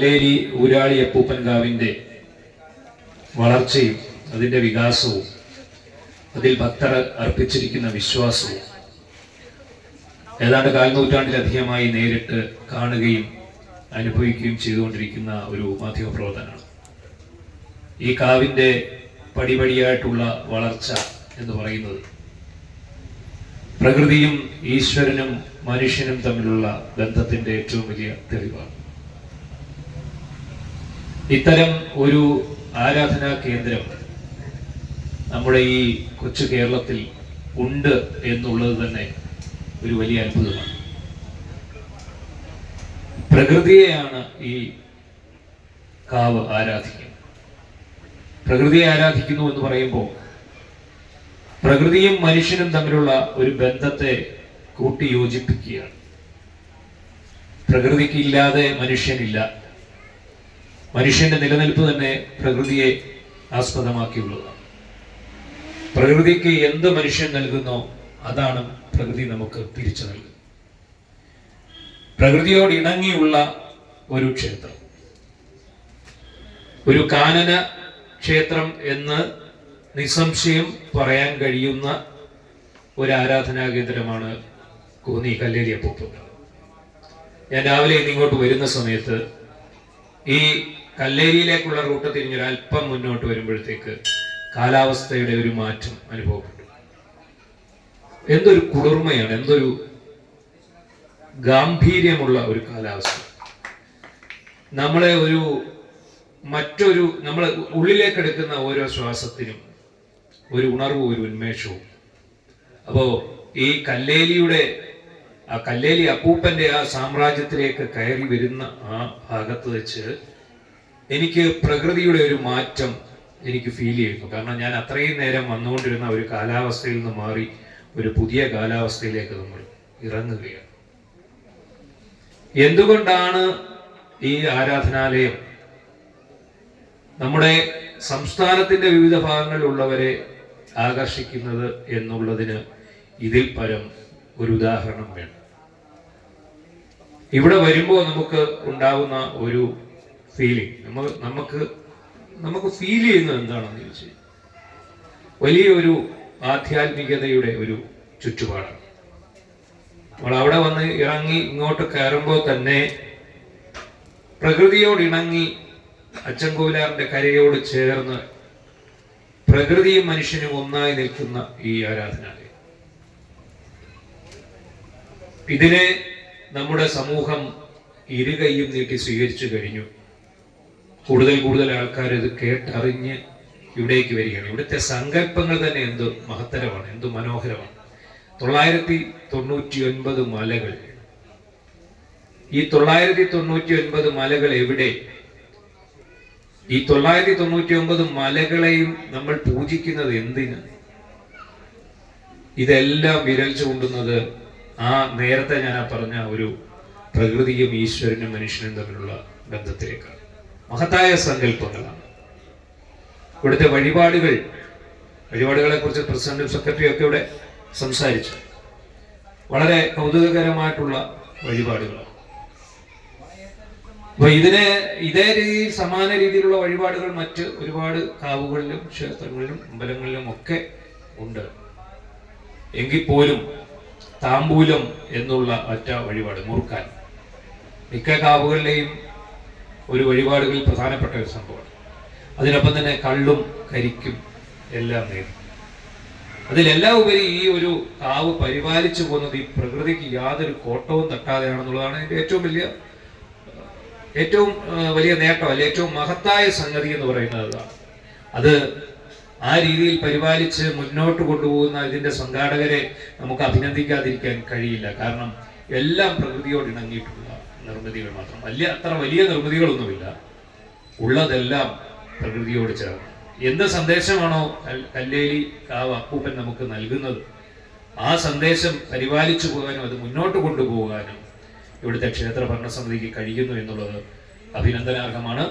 കല്ലേരി ഊരാളി അപ്പൂപ്പൻകാവിന്റെ വളർച്ചയും അതിന്റെ വികാസവും അതിൽ ഭക്തർ അർപ്പിച്ചിരിക്കുന്ന വിശ്വാസവും ഏതാണ്ട് കാൽനൂറ്റാണ്ടിലധികമായി നേരിട്ട് കാണുകയും അനുഭവിക്കുകയും ചെയ്തുകൊണ്ടിരിക്കുന്ന ഒരു മാധ്യമ മാധ്യമപ്രവർത്തനമാണ്. ഈ കാവിന്റെ പടിപടിയായിട്ടുള്ള വളർച്ച എന്ന് പറയുന്നത് പ്രകൃതിയും ഈശ്വരനും മനുഷ്യനും തമ്മിലുള്ള ബന്ധത്തിന്റെ ഏറ്റവും വലിയ തെളിവാണ്. ഇത്തരം ഒരു ആരാധനാ കേന്ദ്രം നമ്മുടെ ഈ കൊച്ചു കേരളത്തിൽ ഉണ്ട് എന്നുള്ളത് തന്നെ ഒരു വലിയ അത്ഭുതമാണ്. പ്രകൃതിയെയാണ് ഈ കാവ് ആരാധിക്കുന്നത്. പ്രകൃതിയെ ആരാധിക്കുന്നു എന്ന് പറയുമ്പോൾ പ്രകൃതിയും മനുഷ്യനും തമ്മിലുള്ള ഒരു ബന്ധത്തെ കൂട്ടി യോജിപ്പിക്കുകയാണ്. പ്രകൃതിക്ക് ഇല്ലാതെ മനുഷ്യനില്ല. മനുഷ്യന്റെ നിലനിൽപ്പ് തന്നെ പ്രകൃതിയെ ആസ്പദമാക്കിയുള്ളതാണ്. പ്രകൃതിക്ക് എന്ത് മനുഷ്യൻ നൽകുന്നോ അതാണ് പ്രകൃതി നമുക്ക് തിരിച്ചു നൽകുന്നത്. പ്രകൃതിയോട് ഇണങ്ങിയുള്ള ഒരു ക്ഷേത്രം. ഒരു കാനന ക്ഷേത്രം എന്ന് നിസ്സംശയം പറയാൻ കഴിയുന്ന ഒരു ആരാധനാ കേന്ദ്രമാണ് കോന്നി കല്ലേരിയപ്പൂപ്പ് ഞാൻ രാവിലെ ഇന്നിങ്ങോട്ട് വരുന്ന സമയത്ത് ഈ കല്ലേരിയിലേക്കുള്ള റൂട്ട് തിരിഞ്ഞൊരു അല്പം മുന്നോട്ട് വരുമ്പോഴത്തേക്ക് കാലാവസ്ഥയുടെ ഒരു മാറ്റം അനുഭവപ്പെട്ടു. എന്തൊരു കുളിർമയാണ് എന്തൊരു ഗാംഭീര്യമുള്ള ഒരു കാലാവസ്ഥ. നമ്മളെ ഒരു മറ്റൊരു നമ്മൾ ഉള്ളിലേക്ക് എടുക്കുന്ന ഓരോ ശ്വാസത്തിനും ഒരു ഉണർവും ഒരു ഉന്മേഷവും. അപ്പോ ഈ കല്ലേലിയുടെ ആ കല്ലേലി അപ്പൂപ്പന്റെ ആ സാമ്രാജ്യത്തിലേക്ക് കയറി വരുന്ന ആ ഭാഗത്ത് വെച്ച് എനിക്ക് പ്രകൃതിയുടെ ഒരു മാറ്റം എനിക്ക് ഫീൽ ചെയ്യുന്നു കാരണം ഞാൻ അത്രയും നേരം വന്നുകൊണ്ടിരുന്ന ഒരു കാലാവസ്ഥയിൽ നിന്ന് മാറി ഒരു പുതിയ കാലാവസ്ഥയിലേക്ക് നമ്മൾ ഇറങ്ങുകയാണ്. എന്തുകൊണ്ടാണ് ഈ ആരാധനാലയം നമ്മുടെ സംസ്ഥാനത്തിന്റെ വിവിധ ഭാഗങ്ങളിലുള്ളവരെ ആകർഷിക്കുന്നത് എന്നുള്ളതിന് ഇതിൽ പരം ഒരു ഉദാഹരണം വേണം. ഇവിടെ വരുമ്പോൾ നമുക്ക് ഉണ്ടാകുന്ന ഒരു ഫീലിംഗ് നമ്മൾ നമുക്ക് നമുക്ക് ഫീൽ ചെയ്യുന്നത് എന്താണെന്ന് ചോദിച്ചു വലിയൊരു ആധ്യാത്മികതയുടെ ഒരു ചുറ്റുപാടാണ്. നമ്മൾ അവിടെ വന്ന് ഇറങ്ങി ഇങ്ങോട്ട് കയറുമ്പോൾ തന്നെ പ്രകൃതിയോട് ഇണങ്ങി അച്ചൻകോവിലാറിന്റെ കരയോട് ചേർന്ന് പ്രകൃതിയും മനുഷ്യനും ഒന്നായി നിൽക്കുന്ന ഈ ആരാധനാലയം. ഇതിനെ നമ്മുടെ സമൂഹം ഇരുകൈയും നീട്ടി സ്വീകരിച്ചു കഴിഞ്ഞു. കൂടുതൽ കൂടുതൽ ആൾക്കാർ ഇത് കേട്ടറിഞ്ഞ് ഇവിടേക്ക് വരികയാണ്. ഇവിടുത്തെ സങ്കല്പങ്ങൾ തന്നെ എന്ത് മഹത്തരമാണ് എന്ത് മനോഹരമാണ്. തൊള്ളായിരത്തി തൊണ്ണൂറ്റി ഒൻപത് മലകൾ. ഈ തൊള്ളായിരത്തി തൊണ്ണൂറ്റി ഒൻപത് മലകൾ എവിടെ? ഈ തൊള്ളായിരത്തി തൊണ്ണൂറ്റി ഒമ്പത് മലകളെയും നമ്മൾ പൂജിക്കുന്നത് എന്തിന്? ഇതെല്ലാം വിരൽ ചൂണ്ടുന്നത് ആ നേരത്തെ ഞാൻ ആ പറഞ്ഞ ഒരു പ്രകൃതിയും ഈശ്വരനും മനുഷ്യനും തമ്മിലുള്ള ബന്ധത്തിലേക്കാണ്. മഹത്തായ സങ്കല്പങ്ങളാണ്. ഇവിടുത്തെ വഴിപാടുകൾ വഴിപാടുകളെ കുറിച്ച് പ്രസിഡന്റും സെക്രട്ടറിയും ഒക്കെ ഇവിടെ സംസാരിച്ചു. വളരെ കൗതുകകരമായിട്ടുള്ള വഴിപാടുകളാണ്. അപ്പൊ ഇതിന് ഇതേ രീതിയിൽ സമാന രീതിയിലുള്ള വഴിപാടുകൾ മറ്റ് ഒരുപാട് കാവുകളിലും ക്ഷേത്രങ്ങളിലും അമ്പലങ്ങളിലും ഒക്കെ ഉണ്ട്. എങ്കിൽ പോലും താമ്പൂലം എന്നുള്ള ഒറ്റ വഴിപാട് മുറുക്കാൻ. മിക്ക കാവുകളിലെയും ഒരു വഴിപാടുകളിൽ പ്രധാനപ്പെട്ട ഒരു സംഭവമാണ്. അതിനൊപ്പം തന്നെ കള്ളും കരിക്കും എല്ലാം നേരും അതിലെല്ലാം ഉപരി ഈ ഒരു കാവ് പരിപാലിച്ചു പോകുന്നത് ഈ പ്രകൃതിക്ക് യാതൊരു കോട്ടവും തട്ടാതെയാണെന്നുള്ളതാണ് എന്റെ ഏറ്റവും വലിയ ഏറ്റവും വലിയ നേട്ടം അല്ലെ ഏറ്റവും മഹത്തായ സംഗതി എന്ന് പറയുന്നത് അതാണ്. അത് ആ രീതിയിൽ പരിപാലിച്ച് മുന്നോട്ട് കൊണ്ടുപോകുന്ന ഇതിന്റെ സംഘാടകരെ നമുക്ക് അഭിനന്ദിക്കാതിരിക്കാൻ കഴിയില്ല. കാരണം എല്ലാം പ്രകൃതിയോട് ഇണങ്ങിയിട്ടുള്ള നിർമ്മിതികൾ മാത്രം. വലിയ അത്ര വലിയ നിർമ്മിതികളൊന്നുമില്ല. ഉള്ളതെല്ലാം പ്രകൃതിയോട് ചേർന്ന്. എന്ത് സന്ദേശമാണോ കല്ലേലി കാവ് അപ്പൂപ്പൻ നമുക്ക് നൽകുന്നത് ആ സന്ദേശം പരിപാലിച്ചു പോകാനും അത് മുന്നോട്ട് കൊണ്ടുപോകാനും ഇവിടുത്തെ ക്ഷേത്ര ഭരണസമിതിക്ക് കഴിയുന്നു എന്നുള്ളത് അഭിനന്ദനാർഹമാണ്.